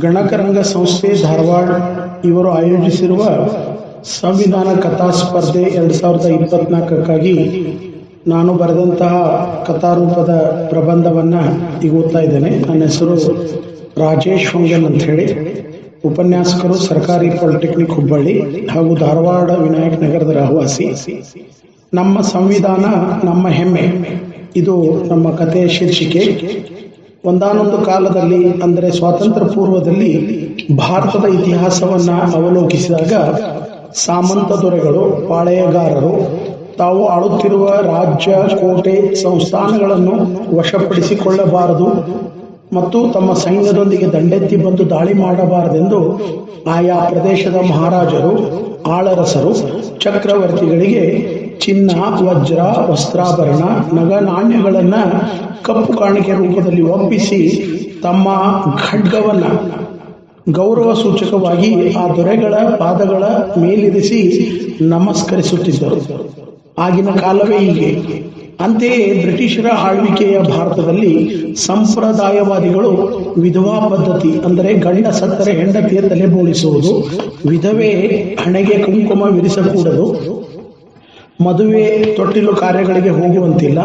ಗಣಕರಂಗ ಸಂಸ್ಥೆ ಧಾರವಾಡ, ಇವರು ಆಯೋಜಿಸಿರುವ ಸಂವಿಧಾನ ಕಥಾ ಸ್ಪರ್ಧೆ ಎರಡು ಸಾವಿರದ ಇಪ್ಪತ್ನಾಲ್ಕಕ್ಕಾಗಿ ನಾನು ಬರೆದಂತಹ ಕಥಾರೂಪದ ಪ್ರಬಂಧವನ್ನು ಈಗ ಓದ್ತಾ ಇದ್ದೇನೆ. ನನ್ನ ಹೆಸರು ರಾಜೇಶ್ ಹೊಂಗಲ್ ಅಂತ ಹೇಳಿ. ಉಪನ್ಯಾಸಕರು ಸರ್ಕಾರಿ ಪಾಲಿಟೆಕ್ನಿಕ್ ಹುಬ್ಬಳ್ಳಿ ಹಾಗೂ ಧಾರವಾಡ ವಿನಾಯಕ ನಗರದ ರಹವಾಸಿ. ನಮ್ಮ ಸಂವಿಧಾನ ನಮ್ಮ ಹೆಮ್ಮೆ. ಇದು ನಮ್ಮ ಕಥೆಯ ಶೀರ್ಷಿಕೆ. ಒಂದಾನೊಂದು ಕಾಲದಲ್ಲಿ, ಅಂದರೆ ಸ್ವಾತಂತ್ರ್ಯ ಪೂರ್ವದಲ್ಲಿ ಭಾರತದ ಇತಿಹಾಸವನ್ನ ಅವಲೋಕಿಸಿದಾಗ ಸಾಮಂತ ದೊರೆಗಳು, ಪಾಳೆಯಗಾರರು, ತಾವು ಆಳುತ್ತಿರುವ ರಾಜ್ಯ, ಕೋಟೆ, ಸಂಸ್ಥಾನಗಳನ್ನು ವಶಪಡಿಸಿಕೊಳ್ಳಬಾರದು ಮತ್ತು ತಮ್ಮ ಸೈನ್ಯದೊಂದಿಗೆ ದಂಡೆತ್ತಿ ಬಂದು ದಾಳಿ ಮಾಡಬಾರದೆಂದು ಆಯಾ ಪ್ರದೇಶದ ಮಹಾರಾಜರು, ಆಳರಸರು, ಚಕ್ರವರ್ತಿಗಳಿಗೆ ಚಿನ್ನ, ವಜ್ರ, ವಸ್ತ್ರಾಭರಣ ನಗ ನಾಣ್ಯಗಳನ್ನ ಕಪ್ಪು ಕಾಣಿಕೆ ರೂಪದಲ್ಲಿ ಒಪ್ಪಿಸಿ ತಮ್ಮ ಖಡ್ಗವನ್ನ ಗೌರವ ಸೂಚಕವಾಗಿ ಆ ದೊರೆಗಳ ಪಾದಗಳ ಮೇಲಿರಿಸಿ ನಮಸ್ಕರಿಸುತ್ತಿದ್ದರು. ಆಗಿನ ಕಾಲವೇ ಹೀಗೆ. ಅಂತೆಯೇ ಬ್ರಿಟಿಷರ ಆಳ್ವಿಕೆಯ ಭಾರತದಲ್ಲಿ ಸಂಪ್ರದಾಯವಾದಿಗಳು ವಿಧವಾ ಪದ್ಧತಿ, ಅಂದರೆ ಗಂಡ ಸತ್ತರೆ ಹೆಂಡತಿಯ ತಲೆ ಬೋಳಿಸುವುದು, ವಿಧವೆ ಹಣೆಗೆ ಕುಂಕುಮ ವಿರಿಸಕೂಡದು ಮದುವೆ ತೊಟ್ಟಿಲು ಕಾರ್ಯಗಳಿಗೆ ಹೋಗುವಂತಿಲ್ಲ.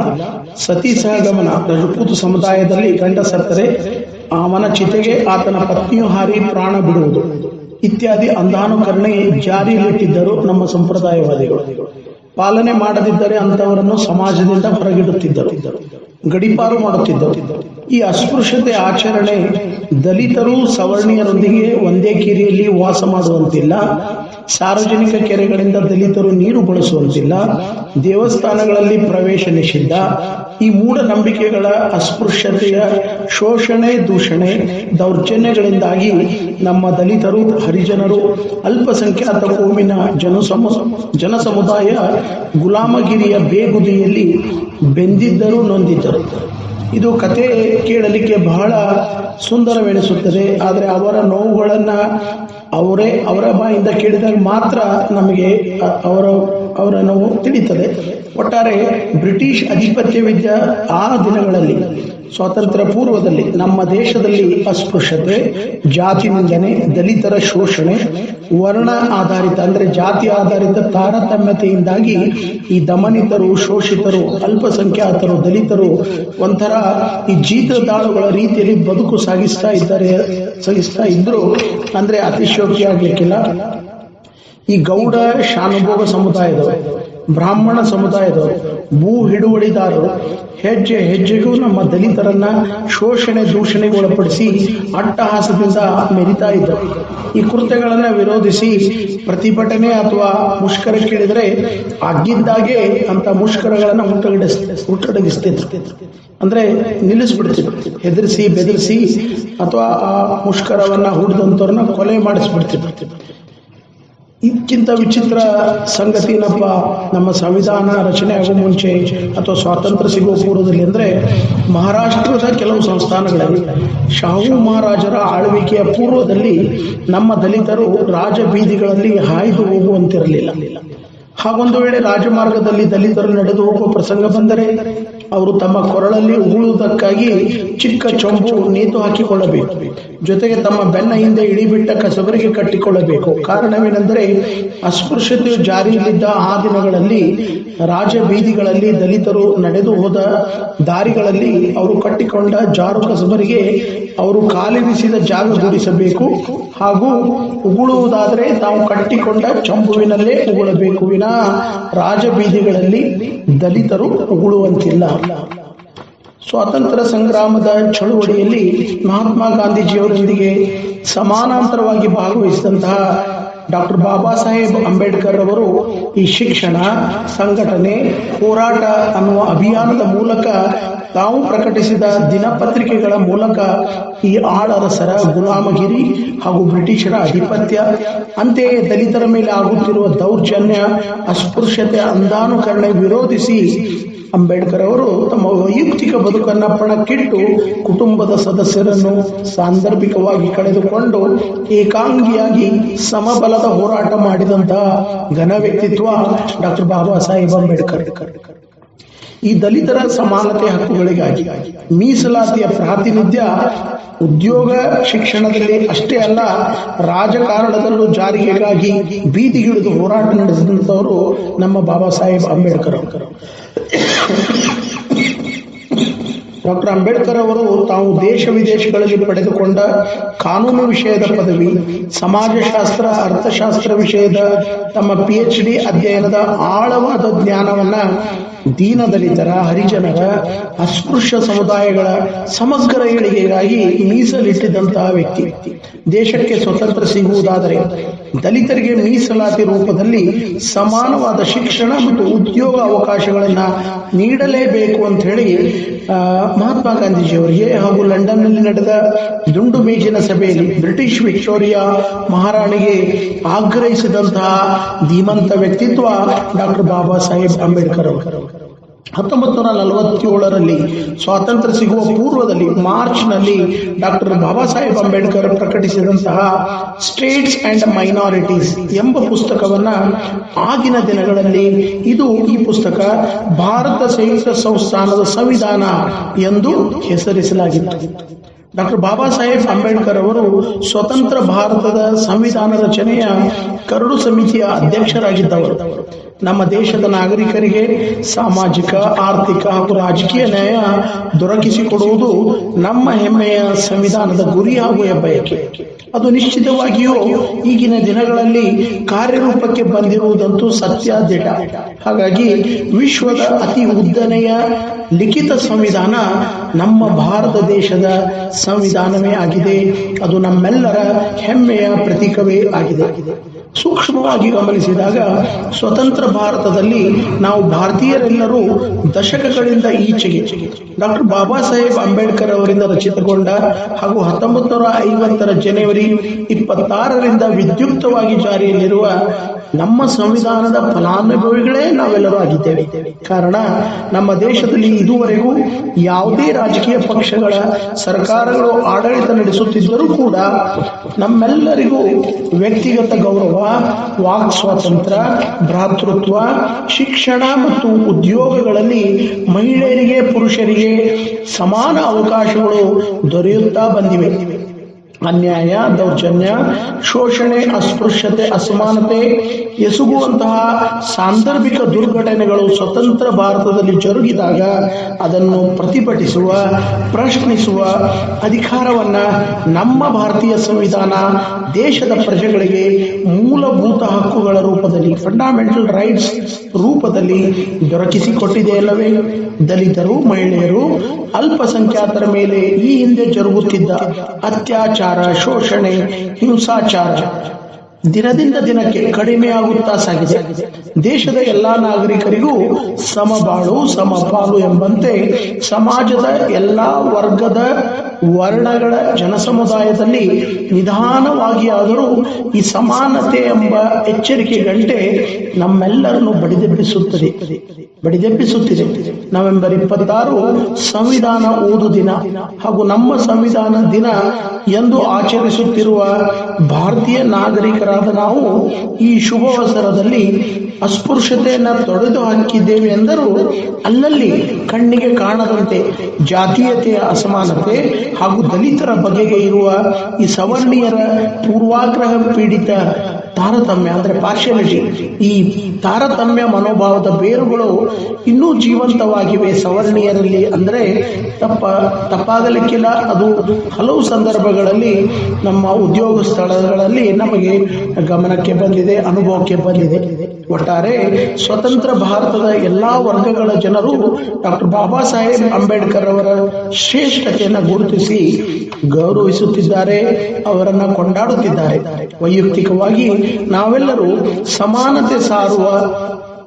ಸತಿ ಸಹಗಮನ ರಜಪೂತ ಸಮುದಾಯದಲ್ಲಿ ಗಂಡ ಸತ್ತರೆ ಅವನ ಚಿತೆಗೆ ಆತನ ಪತ್ನಿಯು ಹಾರಿ ಪ್ರಾಣ ಬಿಡುವುದು. ಇತ್ಯಾದಿ ಅಂಧಾನುಕರಣೆ ಜಾರಿಯಲ್ಲಿಟ್ಟಿದ್ದರು ನಮ್ಮ ಸಂಪ್ರದಾಯವಾದಿಗಳು. ಪಾಲನೆ ಮಾಡದಿದ್ದರೆ ಅಂತವರನ್ನು ಸಮಾಜದಿಂದ ಹೊರಗಿಡುತ್ತಿದ್ದರು. ಗಡಿಪಾರು ಮಾಡುತ್ತಿದ್ದರು. ಈ ಅಸ್ಪೃಶ್ಯತೆ ಆಚರಣೆ ದಲಿತರು ಸವರ್ಣೀಯರೊಂದಿಗೆ ಒಂದೇ ಕಿರಿಯಲ್ಲಿ ವಾಸ ಮಾಡುವಂತಿಲ್ಲ. ಸಾರ್ವಜನಿಕ ಕೆರೆಗಳಿಂದ ದಲಿತರು ನೀರು ಬಳಸುವಂತಿಲ್ಲ, ದೇವಸ್ಥಾನಗಳಲ್ಲಿ ಪ್ರವೇಶ ನಿಷಿದ್ಧ. ಈ ಮೂಢನಂಬಿಕೆಗಳ ಅಸ್ಪೃಶ್ಯತೆಯ ಶೋಷಣೆ, ದೂಷಣೆ, ದೌರ್ಜನ್ಯಗಳಿಂದಾಗಿ ನಮ್ಮ ದಲಿತರು, ಹರಿಜನರು, ಅಲ್ಪಸಂಖ್ಯಾತ ಕೋಮಿನ ಜನಸಮ ಜನ ಸಮುದಾಯ ಗುಲಾಮಗಿರಿಯ ಬೇಗುದಿಯಲ್ಲಿ ಬೆಂದಿದ್ದರು ನೊಂದಿದ್ದರು. ಇದು ಕತೆ ಕೇಳಲಿಕ್ಕೆ ಬಹಳ ಸುಂದರವೆನಿಸುತ್ತದೆ. ಆದರೆ ಅವರ ನೋವುಗಳನ್ನು ಅವರೇ ಅವರ ಬಾಯಿಂದ ಕೇಳಿದಾಗ ಮಾತ್ರ ನಮಗೆ ಅವರ ಅವರ ನೋವು ತಿಳಿತದೆ. ಒಟ್ಟಾರೆ ಬ್ರಿಟಿಷ್ ಅಧಿಪತ್ಯವಿದ್ದ ಆ ದಿನಗಳಲ್ಲಿ, ಸ್ವಾತಂತ್ರ್ಯ ಪೂರ್ವದಲ್ಲಿ ನಮ್ಮ ದೇಶದಲ್ಲಿ ಅಸ್ಪೃಶ್ಯತೆ ಜಾತಿ ನಿಂದನೆ ದಲಿತರ ಶೋಷಣೆ, ವರ್ಣ ಆಧಾರಿತ ಅಂದರೆ ಜಾತಿ ಆಧಾರಿತ ತಾರತಮ್ಯತೆಯಿಂದಾಗಿ ಈ ದಮನಿತರು, ಶೋಷಿತರು, ಅಲ್ಪಸಂಖ್ಯಾತರು, ದಲಿತರು ಒಂಥರ ಈ ಜೀತದಾಳುಗಳ ರೀತಿಯಲ್ಲಿ ಬದುಕು ಸಾಗಿಸ್ತಾ ಇದ್ದಾರೆ, ಸಾಗಿಸ್ತಾ ಇದ್ರು ಅಂದರೆ ಅತಿಶೋಕ್ತಿ ಆಗ್ಲಿಕ್ಕಿಲ್ಲ. ಈ ಗೌಡ ಶಾನುಭೋಗ ಸಮುದಾಯದವರು, ಬ್ರಾಹ್ಮಣ ಸಮುದಾಯದವರು, ಭೂ ಹಿಡುವಳಿದಾರರು ಹೆಜ್ಜೆ ಹೆಜ್ಜೆಗೂ ನಮ್ಮ ದಲಿತರನ್ನ ಶೋಷಣೆ ದೂಷಣೆಗೆ ಒಳಪಡಿಸಿ ಅಟ್ಟಹಾಸದಿಂದ ಮೆರಿತಾ ಇದ್ದರು. ಈ ಕೃತ್ಯಗಳನ್ನ ವಿರೋಧಿಸಿ ಪ್ರತಿಭಟನೆ ಅಥವಾ ಕೇಳಿದರೆ ಆಗಿದ್ದಾಗೆ ಅಂತ ಮುಷ್ಕರಗಳನ್ನ ಹುಟ್ಟಗಡಿಸ್ ಹುಟ್ಟಡಗಿಸ್ತಿದ್ರು. ಅಂದ್ರೆ ನಿಲ್ಲಿಸ್ಬಿಡ್ತಿದ್ರು. ಹೆದರಿಸಿ, ಬೆದರಿಸಿ ಅಥವಾ ಆ ಮುಷ್ಕರವನ್ನ ಹುಡ್ದಂಥವ್ರನ್ನ ಕೊಲೆ ಮಾಡಿಸ್ಬಿಡ್ತಿದ್ರು. ಇದಕ್ಕಿಂತ ವಿಚಿತ್ರ ಸಂಗತಿ ಏನಪ್ಪ? ನಮ್ಮ ಸಂವಿಧಾನ ರಚನೆ ಆಗೋ ಮುಂಚೆ ಅಥವಾ ಸ್ವಾತಂತ್ರ್ಯ ಸಿಗುವ ಪೂರ್ವದಲ್ಲಿ ಅಂದರೆ ಮಹಾರಾಷ್ಟ್ರದ ಕೆಲವು ಸಂಸ್ಥಾನಗಳಲ್ಲಿ ಶಾಹು ಮಹಾರಾಜರ ಆಳ್ವಿಕೆಯ ಪೂರ್ವದಲ್ಲಿ ನಮ್ಮ ದಲಿತರು ರಾಜಬೀದಿಗಳಲ್ಲಿ ಹಾಯ್ದು ಹೋಗುವಂತಿರಲಿಲ್ಲ. ಹಾಗೊಂದು ವೇಳೆ ರಾಜಮಾರ್ಗದಲ್ಲಿ ದಲಿತರು ನಡೆದು ಹೋಗುವ ಪ್ರಸಂಗ ಬಂದರೆ ಅವರು ತಮ್ಮ ಕೊರಳಲ್ಲಿ ಉಗುಳುವುದಕ್ಕಾಗಿ ಚಿಕ್ಕ ಚೊಂಬು ನೇತು ಹಾಕಿಕೊಳ್ಳಬೇಕು. ಜೊತೆಗೆ ತಮ್ಮ ಬೆನ್ನ ಹಿಂದೆ ಇಳಿಬಿಟ್ಟ ಕಸಬರಿಗೆ ಕಟ್ಟಿಕೊಳ್ಳಬೇಕು. ಕಾರಣವೇನೆಂದರೆ ಅಸ್ಪೃಶ್ಯತೆಯು ಜಾರಿಯಲ್ಲಿದ್ದ ಆ ದಿನಗಳಲ್ಲಿ ರಾಜ ಬೀದಿಗಳಲ್ಲಿ ದಲಿತರು ನಡೆದು ಹೋದ ದಾರಿಗಳಲ್ಲಿ ಅವರು ಕಟ್ಟಿಕೊಂಡ ಜಾರು ಕಸಬರಿಗೆ ಅವರು ಕಾಲಿರಿಸಿದ ಜಾಗ ದೂರಿಸಬೇಕು ಹಾಗೂ ಉಗುಳುವುದಾದರೆ ತಾವು ಕಟ್ಟಿಕೊಂಡ ಚಂಬುವಿನಲ್ಲೇ ಉಗುಳಬೇಕು. ವಿನ ರಾಜಬೀದಿಗಳಲ್ಲಿ ದಲಿತರು ಉಗುಳುವಂತಿಲ್ಲ. ಸ್ವಾತಂತ್ರ್ಯ ಸಂಗ್ರಾಮದ ಚಳುವಳಿಯಲ್ಲಿ ಮಹಾತ್ಮ ಗಾಂಧೀಜಿಯವರೊಂದಿಗೆ ಸಮಾನಾಂತರವಾಗಿ ಭಾಗವಹಿಸಿದಂತಹ ಡಾಕ್ಟರ್ ಬಾಬಾ ಸಾಹೇಬ್ ಅಂಬೇಡ್ಕರ್ ಅವರು ಈ ಶಿಕ್ಷಣ, ಸಂಘಟನೆ, ಹೋರಾಟ ಅನ್ನುವ ಅಭಿಯಾನದ ಮೂಲಕ ತಾವು ಪ್ರಕಟಿಸಿದ ದಿನಪತ್ರಿಕೆಗಳ ಮೂಲಕ ಈ ಆಳರಸರ ಗುಲಾಮಗಿರಿ ಹಾಗೂ ಬ್ರಿಟಿಷರ ಆಧಿಪತ್ಯ ಅಂತೆಯೇ ದಲಿತರ ಮೇಲೆ ಆಗುತ್ತಿರುವ ದೌರ್ಜನ್ಯ, ಅಸ್ಪೃಶ್ಯತೆ ಅಂದಾನುಕರಣೆ ವಿರೋಧಿಸಿ ಅಂಬೇಡ್ಕರ್ ಅವರು ತಮ್ಮ ವೈಯಕ್ತಿಕ ಬದುಕನ್ನ ಪಣಕ್ಕಿಟ್ಟು ಕುಟುಂಬದ ಸದಸ್ಯರನ್ನು ಸಾಂದರ್ಭಿಕವಾಗಿ ಕಳೆದುಕೊಂಡು ಏಕಾಂಗಿಯಾಗಿ ಸಮಬಲದ ಹೋರಾಟ ಮಾಡಿದಂತಹ ಘನ ವ್ಯಕ್ತಿತ್ವ ಡಾಕ್ಟರ್ ಬಾಬಾ ಸಾಹೇಬ್ ಅಂಬೇಡ್ಕರ್. ಈ ದಲಿತರ ಸಮಾನತೆ ಹಕ್ಕುಗಳಿಗಾಗಿ ಮೀಸಲಾತಿಯ ಪ್ರಾತಿನಿಧ್ಯ ಉದ್ಯೋಗ ಶಿಕ್ಷಣದಲ್ಲಿ ಅಷ್ಟೇ ಅಲ್ಲ, ರಾಜಕಾರಣದಲ್ಲೂ ಜಾರಿಗೆಗಾಗಿ ಬೀದಿಗಿಳಿದು ಹೋರಾಟ ನಡೆಸಿದಂಥವರು ನಮ್ಮ ಬಾಬಾ ಸಾಹೇಬ್ ಅಂಬೇಡ್ಕರ್ ಅವರು. ಡಾಕ್ಟರ್ ಅಂಬೇಡ್ಕರ್ ಅವರು ತಾವು ದೇಶ ವಿದೇಶಗಳಲ್ಲಿ ಪಡೆದುಕೊಂಡ ಕಾನೂನು ವಿಷಯದ ಪದವಿ, ಸಮಾಜಶಾಸ್ತ್ರ, ಅರ್ಥಶಾಸ್ತ್ರ ವಿಷಯದ ತಮ್ಮ ಪಿ ಎಚ್ ಡಿ ಅಧ್ಯಯನದ ಆಳವಾದ ಜ್ಞಾನವನ್ನ ದೀನದಲಿತರ, ಹರಿಜನರ, ಅಸ್ಪೃಶ್ಯ ಸಮುದಾಯಗಳ ಸಮಗ್ರ ಏಳಿಗೆಗಾಗಿ ಮೀಸಲಿಟ್ಟಿದ್ದಂತಹ ವ್ಯಕ್ತಿ. ದೇಶಕ್ಕೆ ಸ್ವತಂತ್ರ ಸಿಗುವುದಾದರೆ ದಲಿತರಿಗೆ ಮೀಸಲಾತಿ ರೂಪದಲ್ಲಿ ಸಮಾನವಾದ ಶಿಕ್ಷಣ ಮತ್ತು ಉದ್ಯೋಗ ಅವಕಾಶಗಳನ್ನು ನೀಡಲೇಬೇಕು ಅಂತ ಹೇಳಿ ಮಹಾತ್ಮ ಗಾಂಧೀಜಿಯವರಿಗೆ ಹಾಗೂ ಲಂಡನ್ನಲ್ಲಿ ನಡೆದ ದುಂಡು ಮೇಜಿನ ಸಭೆಯಲ್ಲಿ ಬ್ರಿಟಿಷ್ ವಿಕ್ಟೋರಿಯಾ ಮಹಾರಾಣಿಗೆ ಆಗ್ರಹಿಸಿದಂತಹ ಧೀಮಂತ ವ್ಯಕ್ತಿತ್ವ ಡಾಕ್ಟರ್ ಬಾಬಾ ಸಾಹೇಬ್ ಅಂಬೇಡ್ಕರ್ ಅವರು. ಹತ್ತೊಂಬತ್ತು ನೂರ ನಲವತ್ತೇಳರಲ್ಲಿ ಸ್ವಾತಂತ್ರ್ಯ ಸಿಗುವ ಪೂರ್ವದಲ್ಲಿ ಮಾರ್ಚ್ನಲ್ಲಿ ಡಾಕ್ಟರ್ ಬಾಬಾ ಸಾಹೇಬ್ ಅಂಬೇಡ್ಕರ್ ಪ್ರಕಟಿಸಿದಂತಹ ಸ್ಟೇಟ್ಸ್ ಅಂಡ್ ಮೈನಾರಿಟೀಸ್ ಎಂಬ ಪುಸ್ತಕವನ್ನ ಆಗಿನ ದಿನಗಳಲ್ಲಿ ಇದು ಈ ಪುಸ್ತಕ ಭಾರತ ಸಂಯುಕ್ತ ಸಂಸ್ಥಾನದ ಸಂವಿಧಾನ ಎಂದು ಹೆಸರಿಸಲಾಗಿತ್ತು. ಡಾಕ್ಟರ್ ಬಾಬಾ ಸಾಹೇಬ್ ಅಂಬೇಡ್ಕರ್ ಅವರು ಸ್ವತಂತ್ರ ಭಾರತದ ಸಂವಿಧಾನ ರಚನೆಯ ಕರಡು ಸಮಿತಿಯ ಅಧ್ಯಕ್ಷರಾಗಿದ್ದವರು. ನಮ್ಮ ದೇಶದ ನಾಗರಿಕರಿಗೆ ಸಾಮಾಜಿಕ, ಆರ್ಥಿಕ ಹಾಗೂ ರಾಜಕೀಯ ನ್ಯಾಯ ದೊರಕಿಸಿಕೊಡುವುದು ನಮ್ಮ ಹೆಮ್ಮೆಯ ಸಂವಿಧಾನದ ಗುರಿ ಹಾಗೂ ಹೆಬ್ಬಯಕೆ. ಅದು ನಿಶ್ಚಿತವಾಗಿಯೂ ಈಗಿನ ದಿನಗಳಲ್ಲಿ ಕಾರ್ಯರೂಪಕ್ಕೆ ಬಂದಿರುವುದಂತೂ ಸತ್ಯ ದಿಟ ಹಾಗಾಗಿ ವಿಶ್ವದ ಅತಿ ಉದ್ದನೆಯ ಲಿಖಿತ ಸಂವಿಧಾನ ನಮ್ಮ ಭಾರತ ದೇಶದ ಸಂವಿಧಾನವೇ ಆಗಿದೆ. ಅದು ನಮ್ಮೆಲ್ಲರ ಹೆಮ್ಮೆಯ ಪ್ರತೀಕವೇ ಆಗಿದೆ. ಸೂಕ್ಷ್ಮವಾಗಿ ಗಮನಿಸಿದಾಗ ಸ್ವತಂತ್ರ ಭಾರತದಲ್ಲಿ ನಾವು ಭಾರತೀಯರೆಲ್ಲರೂ ದಶಕಗಳಿಂದ ಈಚೆಗೆ ಡಾಕ್ಟರ್ ಬಾಬಾ ಸಾಹೇಬ್ ಅಂಬೇಡ್ಕರ್ ಅವರಿಂದ ರಚಿತಗೊಂಡ ಹಾಗೂ ಹತ್ತೊಂಬತ್ತು ನೂರ ಐವತ್ತರ ಜನವರಿ ಇಪ್ಪತ್ತಾರರಿಂದ ವಿದ್ಯುಕ್ತವಾಗಿ ಜಾರಿಯಲ್ಲಿರುವ ನಮ್ಮ ಸಂವಿಧಾನದ ಫಲಾನುಭವಿಗಳೇ ನಾವೆಲ್ಲರೂ ಆಗಿದ್ದೇವೆ. ಕಾರಣ ನಮ್ಮ ದೇಶದಲ್ಲಿ ಇದುವರೆಗೂ ಯಾವುದೇ ರಾಜಕೀಯ ಪಕ್ಷಗಳ ಸರ್ಕಾರಗಳು ಆಡಳಿತ ನಡೆಸುತ್ತಿದ್ದರೂ ಕೂಡ ನಮ್ಮೆಲ್ಲರಿಗೂ ವ್ಯಕ್ತಿಗತ ಗೌರವ ವಾಕ್ ಸ್ವಾತಂತ್ರ್ಯ ಭ್ರಾತೃತ್ವ ಶಿಕ್ಷಣ ಮತ್ತು ಉದ್ಯೋಗಗಳಲ್ಲಿ ಮಹಿಳೆಯರಿಗೆ ಪುರುಷರಿಗೆ ಸಮಾನ ಅವಕಾಶಗಳು ದೊರೆಯುತ್ತಾ ಬಂದಿವೆ. ಅನ್ಯಾಯ, ದೌರ್ಜನ್ಯ, ಶೋಷಣೆ, ಅಸ್ಪೃಶ್ಯತೆ, ಅಸಮಾನತೆ ಎಸಗುವಂತಹ ಸಾಂದರ್ಭಿಕ ದುರ್ಘಟನೆಗಳು ಸ್ವತಂತ್ರ ಭಾರತದಲ್ಲಿ ಜರುಗಿದಾಗ ಅದನ್ನು ಪ್ರತಿಭಟಿಸುವ, ಪ್ರಶ್ನಿಸುವ ಅಧಿಕಾರವನ್ನ ನಮ್ಮ ಭಾರತೀಯ ಸಂವಿಧಾನ ದೇಶದ ಪ್ರಜೆಗಳಿಗೆ ಮೂಲಭೂತ ಹಕ್ಕುಗಳ ರೂಪದಲ್ಲಿ ಫಂಡಮೆಂಟಲ್ ರೈಟ್ಸ್ ರೂಪದಲ್ಲಿ ದೊರಕಿಸಿಕೊಟ್ಟಿದೆ ಅಲ್ಲವೇ? ದಲಿತರು, ಮಹಿಳೆಯರು, ಅಲ್ಪಸಂಖ್ಯಾತರ ಮೇಲೆ ಈ ಹಿಂದೆ ಜರುಗುತ್ತಿದ್ದ ಅತ್ಯಾಚಾರ ಶೋಷಣೆ, ಹಿಂಸಾಚಾರ ದಿನದಿಂದ ದಿನಕ್ಕೆ ಕಡಿಮೆಯಾಗುತ್ತಾ ಸಾಗಿದೆ. ದೇಶದ ಎಲ್ಲಾ ನಾಗರಿಕರಿಗೂ ಸಮಬಾಳು ಸಮಪಾಲು ಎಂಬಂತೆ ಸಮಾಜದ ಎಲ್ಲಾ ವರ್ಗದ ವರ್ಣಗಳ ಜನಸಮುದಾಯದಲ್ಲಿ ನಿಧಾನವಾಗಿ ಆದರೂ ಈ ಸಮಾನತೆ ಎಂಬ ಎಚ್ಚರಿಕೆ ಗಂಟೆ ನಮ್ಮೆಲ್ಲರನ್ನು ಬಡಿದೆಬ್ಬಿಸುತ್ತದೆ. ಬಡಿದೆಬ್ಬಿಸುತ್ತಿದೆ. ನವೆಂಬರ್ ಇಪ್ಪತ್ತಾರು ಸಂವಿಧಾನ ಓದು ದಿನ. ಹಾಗೂ ನಮ್ಮ ಸಂವಿಧಾನ ದಿನ ಎಂದು ಆಚರಿಸುತ್ತಿರುವ ಭಾರತೀಯ ನಾಗರಿಕರಾದ ನಾವು ಈ ಶುಭವಸರದಲ್ಲಿ ಅಸ್ಪೃಶ್ಯತೆಯನ್ನ ತೊಡೆದು ಹಾಕಿದ್ದೇವೆ ಎಂದರೂ ಅಲ್ಲಲ್ಲಿ ಕಣ್ಣಿಗೆ ಕಾಣದಂತೆ ಜಾತೀಯತೆಯ ಅಸಮಾನತೆ ಹಾಗೂ ದಲಿತರ ಬಗೆಗೆ ಇರುವ ಈ ಸವರ್ಣೀಯರ ಪೂರ್ವಾಗ್ರಹ ಪೀಡಿತ ತಾರತಮ್ಯ ಅಂದ್ರೆ ಪಾರ್ಶಿಯಾಲಿಟಿ ಈ ತಾರತಮ್ಯ ಮನೋಭಾವದ ಬೇರುಗಳು ಇನ್ನೂ ಜೀವಂತವಾಗಿವೆ ಸವರ್ಣೀಯರಲ್ಲಿ ಅಂದ್ರೆ ತಪ್ಪ ತಪ್ಪಾಗಲಿಕ್ಕಿಲ್ಲ. ಅದು ಹಲವು ಸಂದರ್ಭಗಳಲ್ಲಿ ನಮ್ಮ ಉದ್ಯೋಗ ಸ್ಥಳಗಳಲ್ಲಿ ನಮಗೆ ಗಮನಕ್ಕೆ ಬಂದಿದೆ, ಅನುಭವಕ್ಕೆ ಬಂದಿದೆ. ಒಟ್ಟಾರೆ ಸ್ವತಂತ್ರ ಭಾರತದ ಎಲ್ಲಾ ವರ್ಗಗಳ ಜನರು ಡಾಕ್ಟರ್ ಬಾಬಾ ಸಾಹೇಬ್ ಅಂಬೇಡ್ಕರ್ ಅವರ ಶ್ರೇಷ್ಠತೆಯನ್ನು ಗುರುತಿಸಿ ಗೌರವಿಸುತ್ತಿದ್ದಾರೆ, ಅವರನ್ನ ಕೊಂಡಾಡುತ್ತಿದ್ದಾರೆ. ವೈಯಕ್ತಿಕವಾಗಿ ನಾವೆಲ್ಲರೂ ಸಮಾನತೆ ಸಾರುವ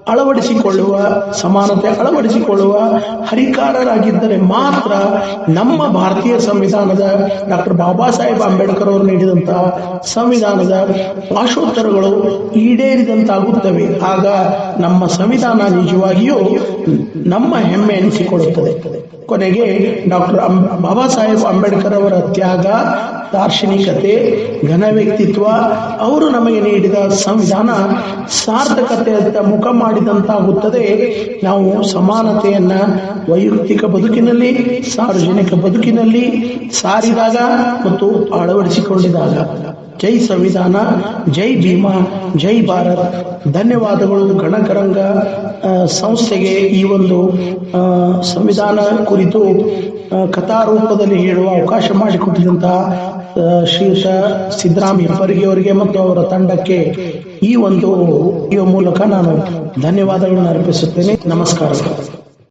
ಅಳವಡಿಸಿಕೊಳ್ಳುವ, ಸಮಾನತೆ ಅಳವಡಿಸಿಕೊಳ್ಳುವ ಹರಿಕಾರರಾಗಿದ್ದರೆ ಮಾತ್ರ ನಮ್ಮ ಭಾರತೀಯ ಸಂವಿಧಾನದ ಡಾಕ್ಟರ್ ಬಾಬಾ ಸಾಹೇಬ್ ಅಂಬೇಡ್ಕರ್ ಅವರು ನೀಡಿದಂತಹ ಸಂವಿಧಾನದ ಪಾಶೋತ್ತರಗಳು ಈಡೇರಿದಂತಾಗುತ್ತವೆ. ಆಗ ನಮ್ಮ ಸಂವಿಧಾನ ನಿಜವಾಗಿಯೂ ನಮ್ಮ ಹೆಮ್ಮೆ ಎನಿಸಿಕೊಳ್ಳುತ್ತದೆ. ಕೊನೆಗೆ ಡಾಕ್ಟರ್ ಬಾಬಾ ಸಾಹೇಬ್ ಅಂಬೇಡ್ಕರ್ ಅವರ ತ್ಯಾಗ, ದಾರ್ಶನಿಕತೆ, ಘನ ವ್ಯಕ್ತಿತ್ವ, ಅವರು ನಮಗೆ ನೀಡಿದ ಸಂವಿಧಾನ ಸಾರ್ಥಕತೆಯತ್ತ ಮುಖ ಮಾಡಿ ಮಾಡಿದಂತಾಗುತ್ತದೆ. ನಾವು ಸಮಾನತೆಯನ್ನ ವೈಯಕ್ತಿಕ ಬದುಕಿನಲ್ಲಿ, ಸಾರ್ವಜನಿಕ ಬದುಕಿನಲ್ಲಿ ಸಾರಿದಾಗ ಮತ್ತು ಅಳವಡಿಸಿಕೊಂಡಿದಾಗ ಜೈ ಸಂವಿಧಾನ, ಜೈ ಭೀಮಾ, ಜೈ ಭಾರತ್. ಧನ್ಯವಾದಗಳು ಗಣಕರಂಗ ಸಂಸ್ಥೆಗೆ ಈ ಒಂದು ಸಂವಿಧಾನ ಕುರಿತು ಕಥಾರೂಪದಲ್ಲಿ ಹೇಳುವ ಅವಕಾಶ ಮಾಡಿಕೊಟ್ಟಿದಂತಹ ಶ್ರೀಯುತ ಸಿದ್ದರಾಮಯ್ಯ ಪರಿಗಿ ಅವರಿಗೆ ಮತ್ತು ಅವರ ತಂಡಕ್ಕೆ ಈ ಒಂದು ಮೂಲಕ ನಾನು ಧನ್ಯವಾದಗಳನ್ನು ಅರ್ಪಿಸುತ್ತೇನೆ. ನಮಸ್ಕಾರಗಳು